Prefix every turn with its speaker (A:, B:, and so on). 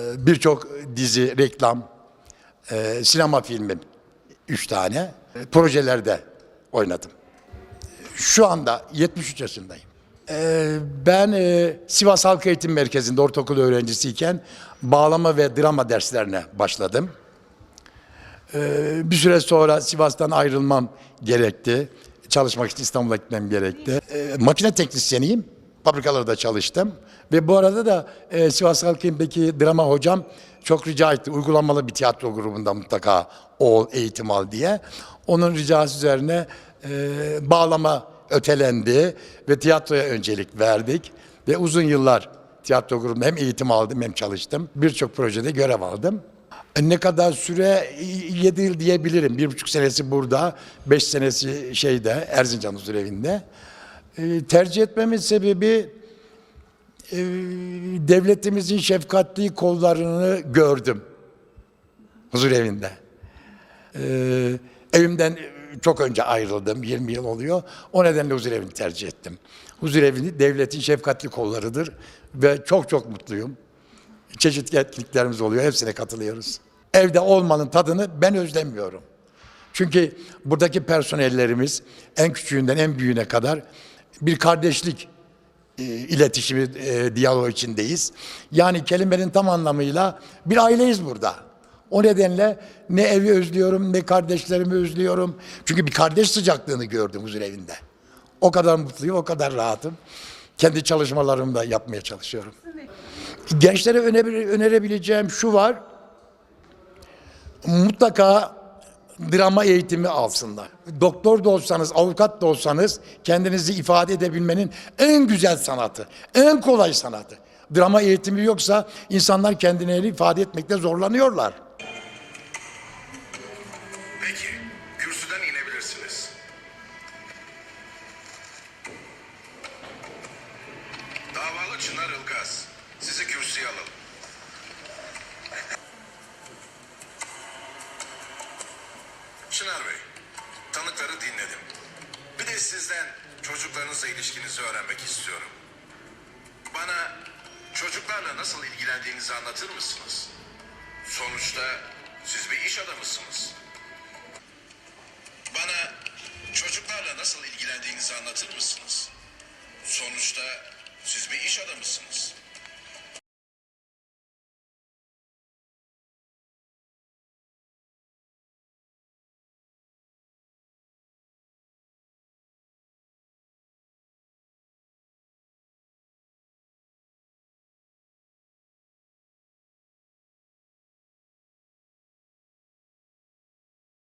A: Ee, Birçok dizi, reklam, e, sinema filmim üç tane e, projelerde oynadım. Şu anda 73 yaşındayım. Ee, Ben e, Sivas Halk Eğitim Merkezi'nde ortaokul öğrencisiyken bağlama ve drama derslerine başladım. Ee, Bir süre sonra Sivas'tan ayrılmam gerekti. Çalışmak için İstanbul'a gitmem gerekti. Makine teknisyeniyim. Fabrikalarda çalıştım. Ve bu arada da e, Sivas Halk Eğitim'deki drama hocam çok rica etti. Uygulamalı bir tiyatro grubunda mutlaka ol, eğitim al diye. Onun ricası üzerine e, bağlama ötelendi ve tiyatroya öncelik verdik. Ve uzun yıllar tiyatro grubunda hem eğitim aldım hem çalıştım. Birçok projede görev aldım. E, Ne kadar süre? 7 yıl diyebilirim. Bir buçuk senesi burada, beş senesi şeyde, Erzincan huzurevinde. E, tercih etmemin sebebi e, devletimizin şefkatli kollarını gördüm huzurevinde. E, evimden çok önce ayrıldım, 20 yıl oluyor. O nedenle huzurevini tercih ettim. Huzurevi devletin şefkatli kollarıdır ve çok çok mutluyum çeşitli etkinliklerimiz oluyor. Hepsine katılıyoruz. Evde olmanın tadını ben özlemiyorum. Çünkü buradaki personellerimiz en küçüğünden en büyüğüne kadar bir kardeşlik e, iletişimi, e, diyalog içindeyiz. Yani kelimenin tam anlamıyla bir aileyiz burada. O nedenle ne evi özlüyorum, ne kardeşlerimi özlüyorum. Çünkü bir kardeş sıcaklığını gördüm huzur evinde. O kadar mutluyum, o kadar rahatım. Kendi çalışmalarımı da yapmaya çalışıyorum. Gençlere öne- önerebileceğim şu var. Mutlaka drama eğitimi alsınlar. Doktor da olsanız, avukat da olsanız kendinizi ifade edebilmenin en güzel sanatı, en kolay sanatı. Drama eğitimi yoksa insanlar kendilerini ifade etmekte zorlanıyorlar.
B: Peki, kürsüden inebilirsiniz. Davalı Çınar Ilgaz, sizi kürsüye alalım. Sizden çocuklarınızla ilişkinizi öğrenmek istiyorum. Bana çocuklarla nasıl ilgilendiğinizi anlatır mısınız? Sonuçta siz bir iş adamısınız. Bana çocuklarla nasıl ilgilendiğinizi anlatır mısınız? Sonuçta siz bir iş adamısınız.